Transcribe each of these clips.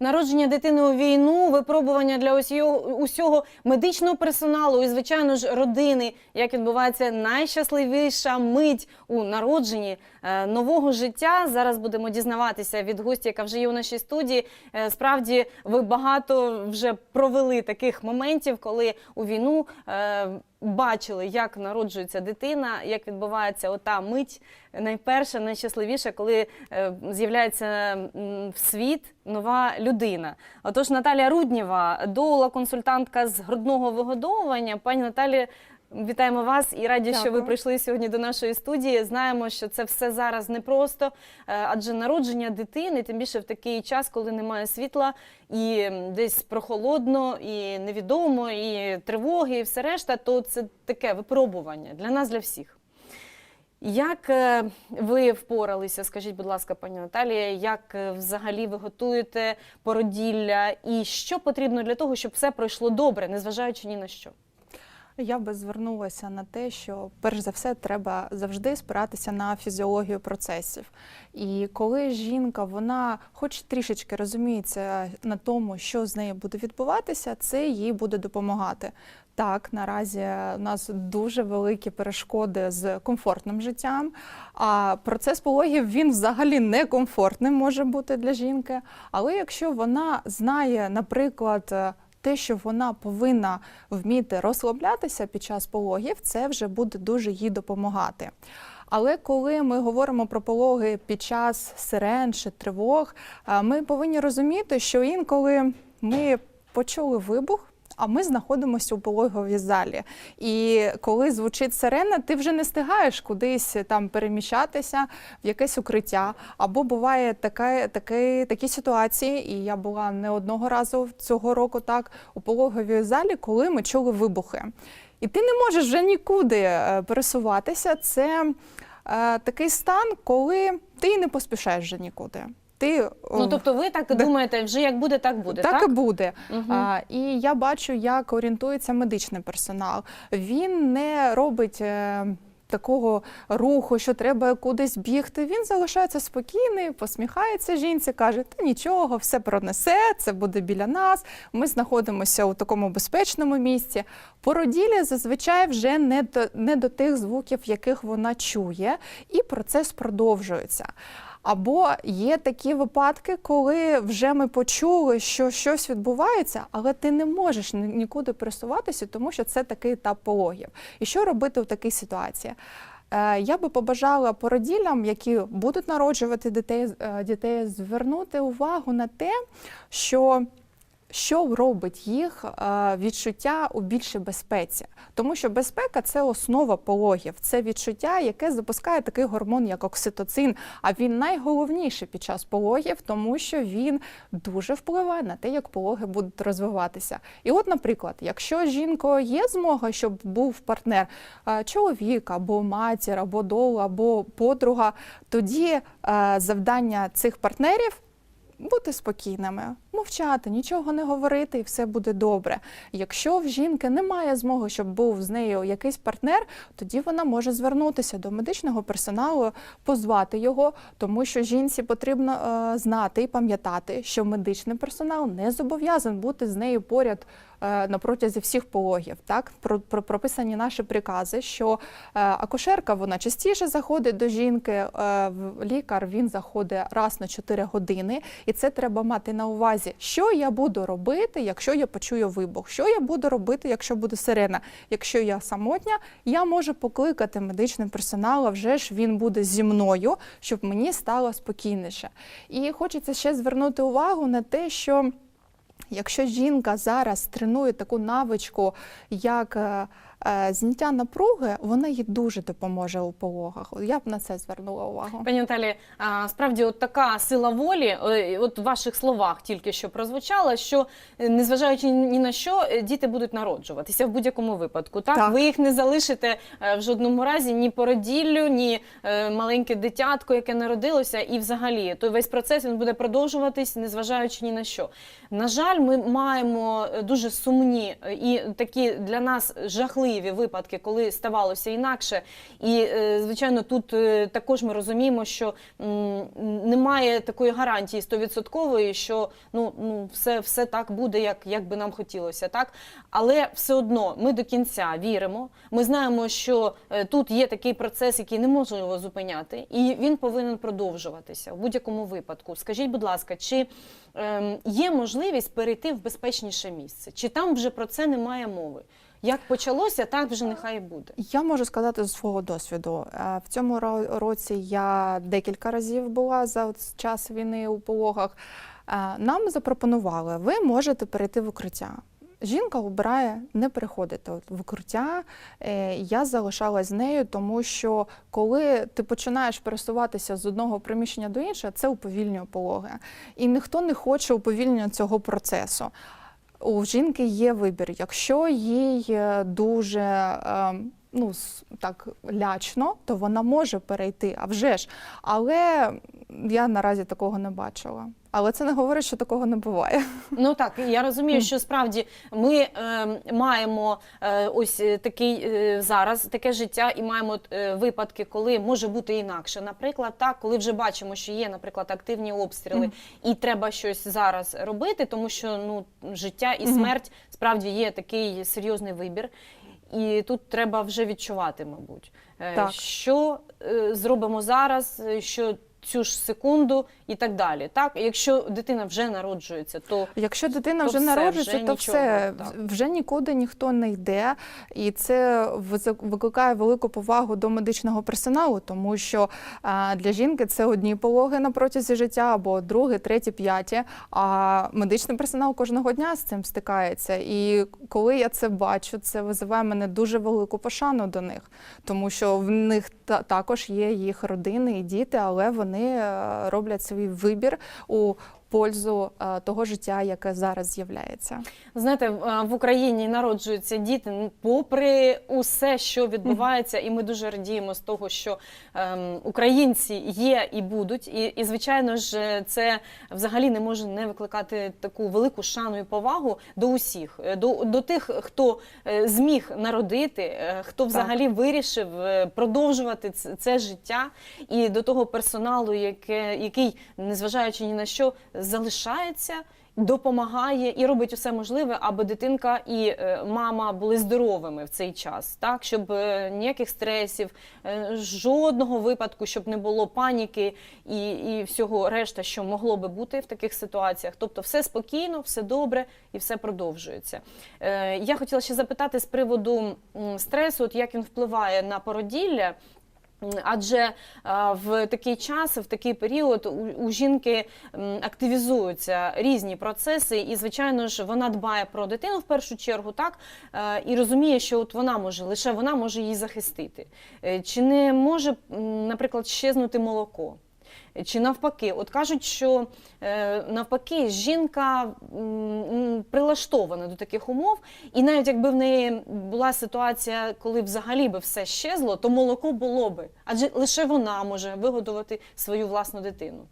Народження дитини у війну, випробування для усього, усього медичного персоналу і, звичайно ж, родини, як відбувається найщасливіша мить у народженні е, нового життя. Зараз будемо дізнаватися від гості, яка вже є у нашій студії. Е, Справді, ви багато вже провели таких моментів, коли у війну е, бачили, як народжується дитина, як відбувається ота мить найперша, найщасливіша, коли е, з'являється в світ нова людина. Отож, Наталія Руднєва, доула консультантка з грудного вигодовування. Пані Наталі, вітаємо вас і раді, що ви прийшли сьогодні до нашої студії. Знаємо, що це все зараз непросто, е, адже народження дитини, тим більше в такий час, коли немає світла, і десь прохолодно, і невідомо, і тривоги, і все решта, то це таке випробування для нас, для всіх. Як е, ви впоралися, скажіть, будь ласка, пані Наталія, як е, взагалі ви готуєте породілля, і що потрібно для того, щоб все пройшло добре, незважаючи ні на що? Я би звернулася на те, що перш за все треба завжди спиратися на фізіологію процесів. І коли жінка, вона хоч трішечки розуміється на тому, що з нею буде відбуватися, це їй буде допомагати. Так, наразі у нас дуже великі перешкоди з комфортним життям. А процес пологів він взагалі некомфортним може бути для жінки. Але якщо вона знає, наприклад, те, що вона повинна вміти розслаблятися під час пологів, це вже буде дуже їй допомагати. Але коли ми говоримо про пологи під час сирен чи тривог, ми повинні розуміти, що інколи ми почули вибух. А ми знаходимося у пологовій залі. І коли звучить сирена, ти вже не встигаєш кудись там переміщатися в якесь укриття. Або буває таке, таке, такі ситуації, і я була не одного разу цього року так у пологовій залі, коли ми чули вибухи. І ти не можеш вже нікуди е, пересуватися. Це е, такий стан, коли ти не поспішаєш вже нікуди. Ти Ну тобто, ви так думаєте, вже як буде, так буде, так? так, і буде. Мгм. А, і я бачу, як орієнтується медичний персонал. Він не робить. е, Такого руху, що треба кудись бігти, він залишається спокійний, посміхається жінці, каже: Та нічого, все пронесе, це буде біля нас. Ми знаходимося у такому безпечному місці. Породілля зазвичай вже не до, не до тих звуків, яких вона чує, і процес продовжується. Або є такі випадки, коли вже ми почули, що щось відбувається, але ти не можеш нікуди пересуватися, тому що це такий етап пологів. І що робити в такій ситуації? Е, Я би побажала породілям, які будуть народжувати дітей, е, дітей, звернути увагу на те, що що робить їх е, відчуття у більшій безпеці, тому що безпека це основа пологів, це відчуття, яке запускає такий гормон, як окситоцин. А він найголовніший під час пологів, тому що він дуже впливає на те, як пологи будуть розвиватися. І от, наприклад, якщо жінкою є змога, щоб був партнер, е, чоловік або матір, або дола, або подруга, тоді е, завдання цих партнерів бути спокійними, мовчати, нічого не говорити, і все буде добре. Якщо в жінки немає змоги, щоб був з нею якийсь партнер, тоді вона може звернутися до медичного персоналу, позвати його, тому що жінці потрібно е, знати і пам'ятати, що медичний персонал не зобов'язаний бути з нею поряд. Е, На протязі всіх пологів, так про, про прописані наші прикази, що е, акушерка вона частіше заходить до жінки, е, лікар він заходить раз на 4 години, і це треба мати на увазі, що я буду робити, якщо я почую вибух, що я буду робити, якщо буде сирена. Якщо я самотня, я можу покликати медичний персонал, а вже ж він буде зі мною, щоб мені стало спокійніше. І хочеться ще звернути увагу на те, що. Якщо жінка зараз тренує таку навичку, як е, зняття напруги, вона їй дуже допоможе у пологах. Я б на це звернула увагу. Пані Наталі, справді от така сила волі, е, от в ваших словах тільки що прозвучала, що е, незважаючи ні на що, е, діти будуть народжуватися в будь-якому випадку. Так? Так. ви їх не залишите е, в жодному разі ні породіллю, ні е, маленьке дитятко, яке народилося, і взагалі той весь процес він буде продовжуватись, незважаючи ні на що. На жаль, ми маємо е, дуже сумні е, і такі для нас жахливі випадки, коли ставалося інакше. І е, звичайно, тут е, також ми розуміємо, що немає такої гарантії стовідсоткової, що ну, ну все, все так буде, як, як би нам хотілося, так але все одно ми до кінця віримо. Ми знаємо, що е, тут є такий процес, який неможливо зупиняти, і він повинен продовжуватися в будь-якому випадку. Скажіть, будь ласка, чи ем, є можливість перейти в безпечніше місце? Чи там вже про це немає мови? Як почалося, так вже нехай буде. Я можу сказати з свого досвіду. Е, В цьому році я декілька разів була за час війни у пологах. Е, Нам запропонували, ви можете перейти в укриття. Жінка обирає не переходити в укриття. Е, Я залишалась з нею, тому що коли ти починаєш пересуватися з одного приміщення до іншого, це уповільнює пологи. І ніхто не хоче уповільнення цього процесу. У жінки є вибір. Якщо їй е, дуже е, ну, так лячно, то вона може перейти, а вже ж. Але я наразі такого не бачила. Але це не говорить, що такого не буває. Ну так, я розумію, що справді ми е, маємо е, ось е, такий е, зараз таке життя, і маємо е, випадки, коли може бути інакше. Наприклад, так, коли вже бачимо, що є, наприклад, активні обстріли, Мгм. і треба щось зараз робити, тому що ну життя і смерть справді є такий серйозний вибір. І тут треба вже відчувати, мабуть, Е, Так. що е, зробимо зараз, що цю ж секунду і так далі. Так, якщо дитина вже народжується, то Якщо дитина То вже все, народжується, вже то нічого, все так. вже нікуди ніхто не йде, і це викликає велику повагу до медичного персоналу, тому що а, для жінки це одні пологи на протязі життя, або другі, треті, п'яті. А медичний персонал кожного дня з цим стикається. І коли я це бачу, це визиває мене дуже велику пошану до них, тому що в них та- також є їх родини і діти, але вони е, роблять свій вибір у пользу е, того життя, яке зараз з'являється. Знаєте, в е, Україні народжуються діти, попри усе, що відбувається, і ми дуже радіємо з того, що ем, українці є і будуть. І, і звичайно ж, е, це взагалі не може не викликати таку велику шану і повагу до усіх, до, до тих, хто зміг народити, хто взагалі вирішив е, продовжувати це, це життя, і до того персоналу, яке, який, незважаючи ні на що, залишається допомагає і робить усе можливе, аби дитинка і е, мама були здоровими в цей час, так щоб е, ніяких стресів, е, жодного випадку, щоб не було паніки і, і всього решта, що могло би бути в таких ситуаціях. Тобто, все спокійно, все добре і все продовжується. Я хотіла ще запитати з приводу стресу, от як він впливає на породілля. Адже в такий час, в такий період у, у жінки активізуються різні процеси, і звичайно ж вона дбає про дитину в першу чергу, так е, і розуміє, що от вона може лише вона може її захистити. Е, Чи не може, наприклад, щезнути молоко? Чи навпаки, от кажуть, що е, навпаки жінка прилаштована до таких умов, і навіть якби в неї була ситуація, коли взагалі би все щезло, то молоко було би, адже лише вона може вигодувати свою власну дитину.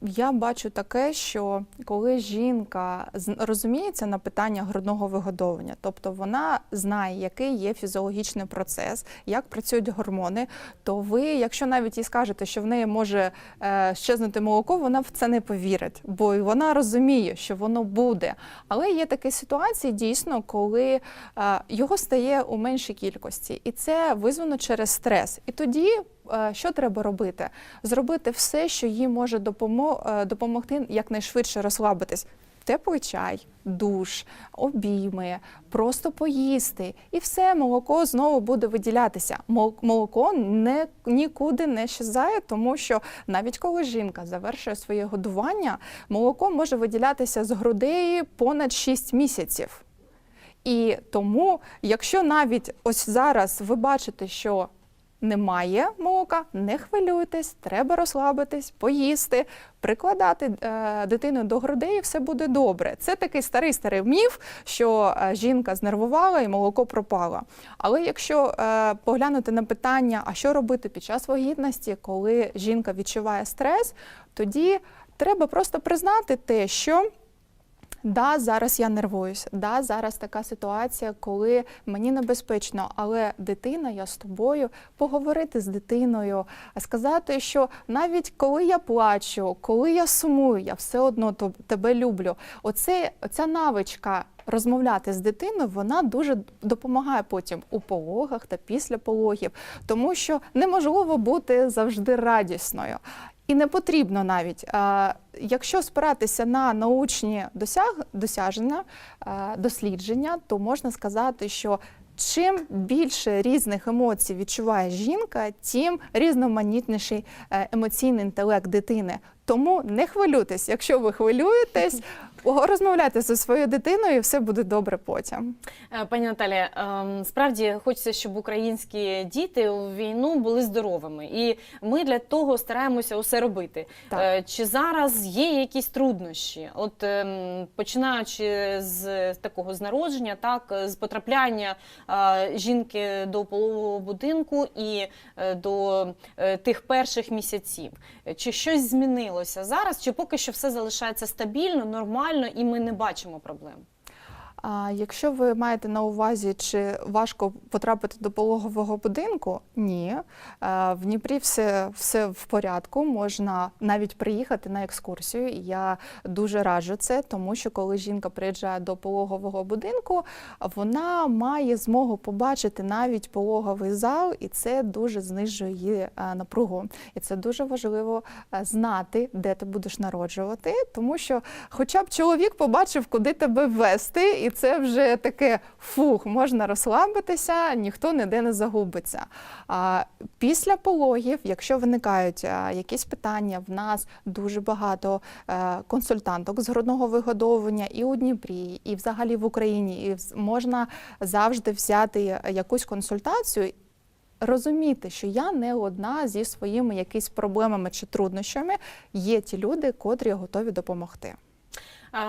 Я бачу таке, що коли жінка розуміється на питання грудного вигодовування, тобто вона знає, який є фізіологічний процес, як працюють гормони, то ви, якщо навіть їй скажете, що в неї може е, щезнути молоко, вона в це не повірить, бо вона розуміє, що воно буде. Але є такі ситуації, дійсно, коли е, його стає у меншій кількості, і це визвано через стрес. І тоді що треба робити? Зробити все, що їй може е, допомогти якнайшвидше розслабитись. Теплий чай, душ, обійми, просто поїсти, і все молоко знову буде виділятися. Молоко не нікуди не щезає, тому що навіть коли жінка завершує своє годування, молоко може виділятися з грудей понад 6 місяців. І тому, якщо навіть ось зараз ви бачите, що немає молока, не хвилюйтесь, треба розслабитись, поїсти, прикладати е, дитину до грудей, і все буде добре. Це такий старий старий міф, що е, жінка знервувала і молоко пропало. Але якщо е, поглянути на питання, а що робити під час вагітності, коли жінка відчуває стрес, тоді треба просто признати те, що Да, зараз я нервуюсь. Да, зараз така ситуація, коли мені небезпечно, але дитина, я з тобою, поговорити з дитиною, сказати, що навіть коли я плачу, коли я сумую, я все одно тебе люблю. Оце, оця навичка. Розмовляти з дитиною вона дуже допомагає потім у пологах та після пологів, тому що неможливо бути завжди радісною. І не потрібно навіть. Якщо спиратися на научні досяг, досяження, дослідження, то можна сказати, що чим більше різних емоцій відчуває жінка, тим різноманітніший е, емоційний інтелект дитини. Тому не хвилюйтесь, якщо ви хвилюєтесь, розмовляйте зі своєю дитиною, і все буде добре потім. Е, Пані Наталія, ем, справді хочеться, щоб українські діти у війну були здоровими, і ми для того стараємося усе робити. Так. Е, Чи зараз є якісь труднощі? От ем, починаючи з такого з народження, так з потрапляння е, жінки до пологового будинку і до тих перших місяців, чи щось змінилося зараз, чи поки що все залишається стабільно, нормально, і ми не бачимо проблем? А якщо ви маєте на увазі, чи важко потрапити до пологового будинку, ні. Е, В Дніпрі все, все в порядку, можна навіть приїхати на екскурсію. Я дуже раджу це, тому що коли жінка приїжджає до пологового будинку, вона має змогу побачити навіть пологовий зал, і це дуже знижує її е, напругу. І це дуже важливо е, знати, де ти будеш народжувати, тому що хоча б чоловік побачив, куди тебе ввести, і це вже таке фух, можна розслабитися, ніхто ніде не загубиться. А після пологів, якщо виникають якісь питання, в нас дуже багато е, консультанток з грудного вигодовування і у Дніпрі, і взагалі в Україні. І можна завжди взяти якусь консультацію. Розуміти, що я не одна зі своїми якісь проблемами чи труднощами, є ті люди, котрі готові допомогти.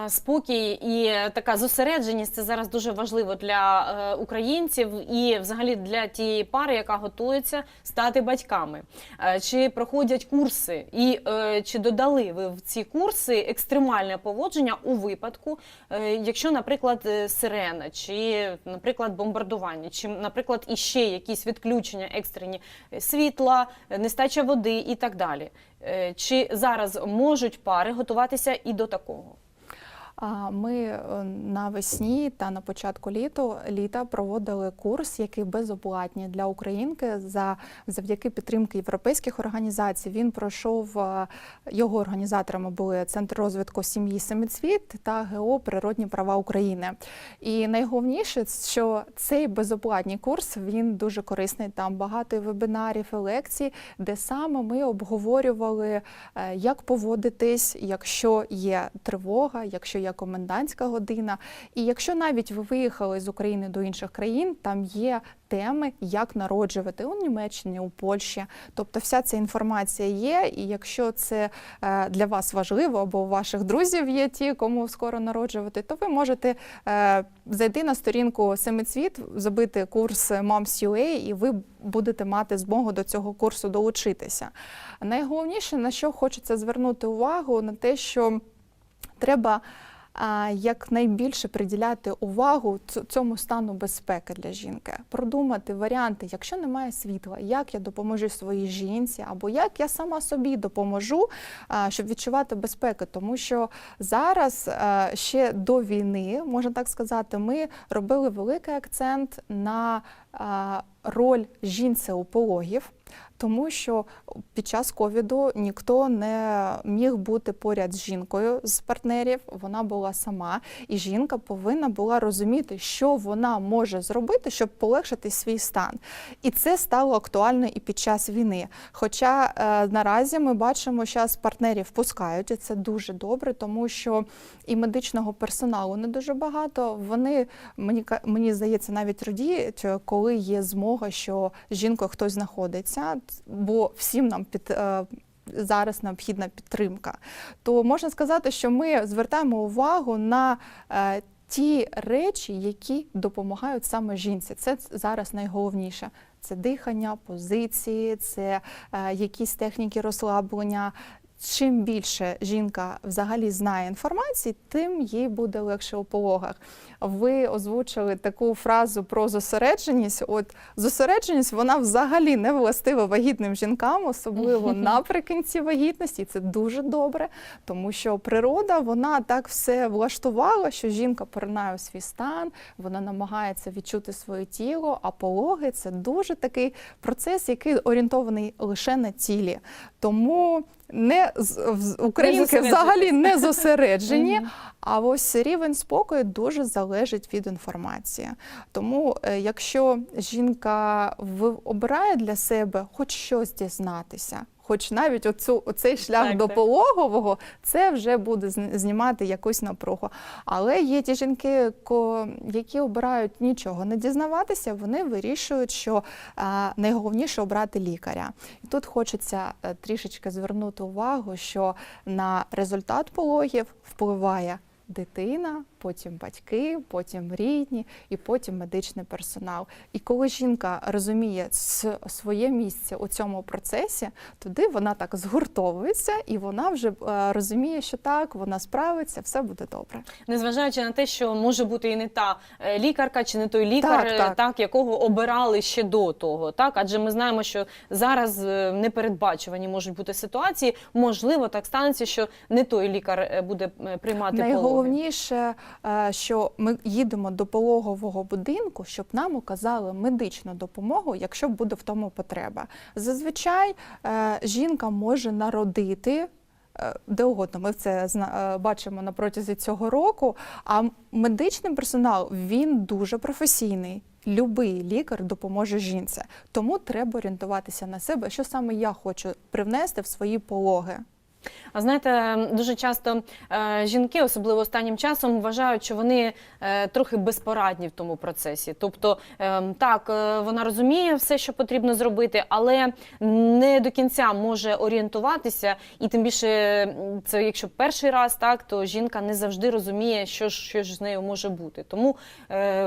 Спокій і така зосередженість це зараз дуже важливо для е, українців і взагалі для тієї пари, яка готується стати батьками. Е, Чи проходять курси, і е, чи додали ви в ці курси екстремальне поводження у випадку, якщо, наприклад, сирена, чи, наприклад, бомбардування, чи, наприклад, іще якісь відключення екстрені світла, нестача води і так далі. Чи зараз можуть пари готуватися і до такого? Ми е, навесні та на початку літу літа проводили курс, який безоплатний для українки за завдяки підтримки європейських організацій. Він пройшов е, його організаторами були Центр розвитку сім'ї Семицвіт та ГО Природні права України. І найголовніше, що цей безоплатний курс він дуже корисний. Там багато вебінарів і лекцій, де саме ми обговорювали, е, як поводитись, якщо є тривога, якщо є комендантська година. І якщо навіть ви виїхали з України до інших країн, там є теми, як народжувати у Німеччині, у Польщі. Тобто, вся ця інформація є. І якщо це е, для вас важливо, або у ваших друзів є ті, кому скоро народжувати, то ви можете е, зайти на сторінку Семицвіт, забити курс Moms.ua, і ви будете мати змогу до цього курсу долучитися. Найголовніше, на що хочеться звернути увагу, на те, що треба якнайбільше приділяти увагу цьому стану безпеки для жінки, продумати варіанти, якщо немає світла, як я допоможу своїй жінці, або як я сама собі допоможу, щоб відчувати безпеку. Тому що зараз ще до війни, можна так сказати, ми робили великий акцент на роль жінці у пологів. Тому що під час ковіду ніхто не міг бути поряд з жінкою з партнерів. Вона була сама, і жінка повинна була розуміти, що вона може зробити, щоб полегшити свій стан. І це стало актуально і під час війни. Хоча е, наразі ми бачимо, що партнерів пускають, і це дуже добре, тому що і медичного персоналу не дуже багато. Вони мені мені здається, навіть радіють, коли є змога, що з жінкою хтось знаходиться, бо всім нам під. е, Зараз необхідна підтримка, то можна сказати, що ми звертаємо увагу на е, ті речі, які допомагають саме жінці. Це зараз найголовніше. Це дихання, позиції, це е, якісь техніки розслаблення. чим більше жінка взагалі знає інформації, тим їй буде легше у пологах. Ви озвучили таку фразу про зосередженість. От зосередженість вона взагалі не властива вагітним жінкам, особливо наприкінці вагітності. І це дуже добре, тому що природа вона так все влаштувала, що жінка поринає у свій стан, вона намагається відчути своє тіло, а пологи це дуже такий процес, який орієнтований лише на тілі. Тому не українки зосереджуйтесь. взагалі не зосереджені. А ось рівень спокою дуже залежить від інформації. Тому, е, якщо жінка обирає для себе хоч щось дізнатися, хоч навіть оцю, оцей шлях Так, до так. пологового, це вже буде знімати якусь напругу. Але є ті жінки, які обирають нічого не дізнаватися, вони вирішують, що найголовніше обрати лікаря. І тут хочеться е, трішечки звернути увагу, що на результат пологів впливає дитина, потім батьки, потім рідні і потім медичний персонал. І коли жінка розуміє своє місце у цьому процесі, тоді вона так згуртовується і вона вже е, розуміє, що так, вона справиться, все буде добре. Незважаючи на те, що може бути і не та е, лікарка, чи не той лікар, Так, е, так. так якого обирали ще до того. Так, адже ми знаємо, що зараз непередбачувані можуть бути ситуації. Можливо, так станеться, що не той лікар буде приймати. Найголовніше, що ми їдемо до пологового будинку, щоб нам оказали медичну допомогу, якщо буде в тому потреба. Зазвичай е, жінка може народити. е, Де угодно, ми це е, бачимо на протязі цього року. А медичний персонал він дуже професійний. Любий лікар допоможе жінці. Тому треба орієнтуватися на себе, що саме я хочу привнести в свої пологи. А знаєте, дуже часто е, жінки, особливо останнім часом, вважають, що вони е, трохи безпорадні в тому процесі. Тобто, е, так, е, вона розуміє все, що потрібно зробити, але не до кінця може орієнтуватися. І тим більше, це якщо перший раз, так то жінка не завжди розуміє, що що ж з нею може бути. Тому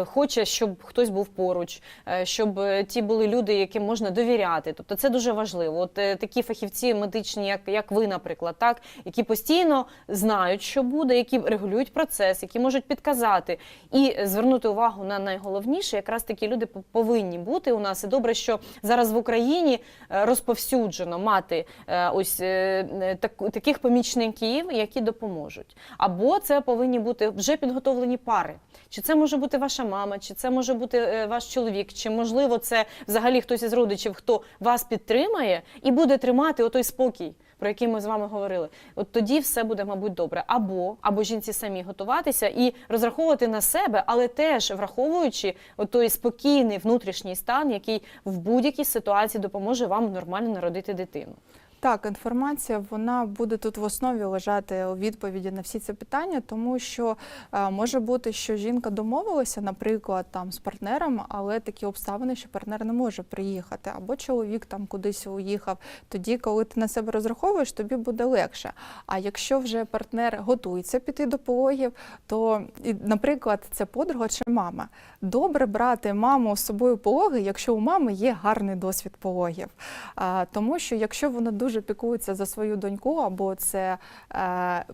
хоче, щоб хтось був поруч, щоб ті були люди, яким можна довіряти. Тобто, це дуже важливо. От такі фахівці медичні, як, як ви, наприклад, так, які постійно знають, що буде, які регулюють процес, які можуть підказати і звернути увагу на найголовніше, якраз такі люди повинні бути у нас. І добре, що зараз в Україні е, розповсюджено мати е, ось е, так- таких помічників, які допоможуть. Або це повинні бути вже підготовлені пари. Чи це може бути ваша мама, чи це може бути ваш чоловік, чи можливо це взагалі хтось із родичів, хто вас підтримає і буде тримати отой спокій, про які ми з вами говорили. От тоді все буде, мабуть, добре. Або або жінці самі готуватися і розраховувати на себе, але теж враховуючи той спокійний внутрішній стан, який в будь-якій ситуації допоможе вам нормально народити дитину. Так, інформація вона буде тут в основі лежати у відповіді на всі ці питання, тому що е, може бути, що жінка домовилася, наприклад, там з партнером, але такі обставини, що партнер не може приїхати, або чоловік там кудись уїхав. Тоді, коли ти на себе розраховуєш, тобі буде легше. А якщо вже партнер готується піти до пологів, то, наприклад, це подруга чи мама. Добре брати маму з собою пологи, якщо у мами є гарний досвід пологів. А, тому що якщо вона дуже піклується за свою доньку, або це е,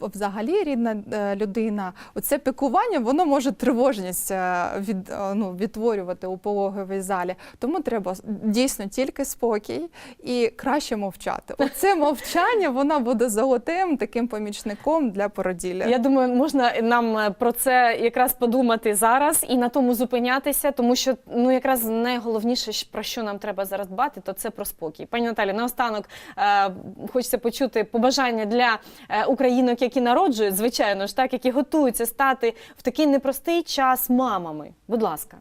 взагалі рідна е, людина, оце піклування воно може тривожність е, від, е, ну, відтворювати у пологовій залі. Тому треба дійсно тільки спокій і краще мовчати. Оце мовчання воно буде золотим таким помічником для породілля. Я думаю, можна нам про це якраз подумати зараз і на тому зупинятися, тому що ну якраз найголовніше, про що нам треба зараз дбати, то це про спокій. Пані Наталі, наостанок е, хочеться почути побажання для українок, які народжують, звичайно ж, так які готуються стати в такий непростий час мамами. Будь ласка.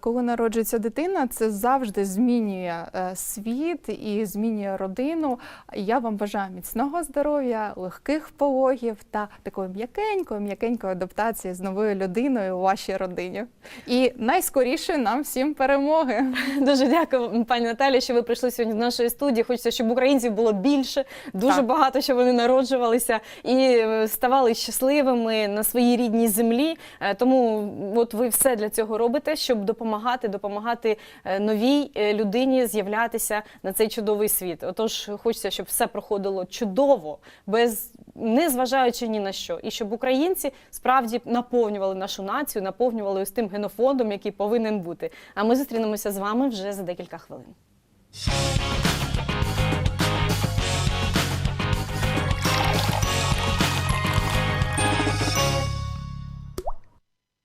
Коли народжується дитина, це завжди змінює е, світ і змінює родину. Я вам бажаю міцного здоров'я, легких пологів та такої м'якенької, м'якенької адаптації з новою людиною у вашій родині. І найскоріше нам всім перемоги. Дуже дякую, пані Наталі, що ви прийшли сьогодні до нашої студії. Хочеться, щоб українців було більше, дуже Так. багато, щоб вони народжувалися і е, ставали щасливими на своїй рідній землі. Е, Тому от ви все для цього робите, щоб щоб допомагати, допомагати е, новій е, людині з'являтися на цей чудовий світ. Отож, хочеться, щоб все проходило чудово, без не зважаючи ні на що, і щоб українці справді наповнювали нашу націю, наповнювали ось тим генофондом, який повинен бути. А ми зустрінемося з вами вже за декілька хвилин.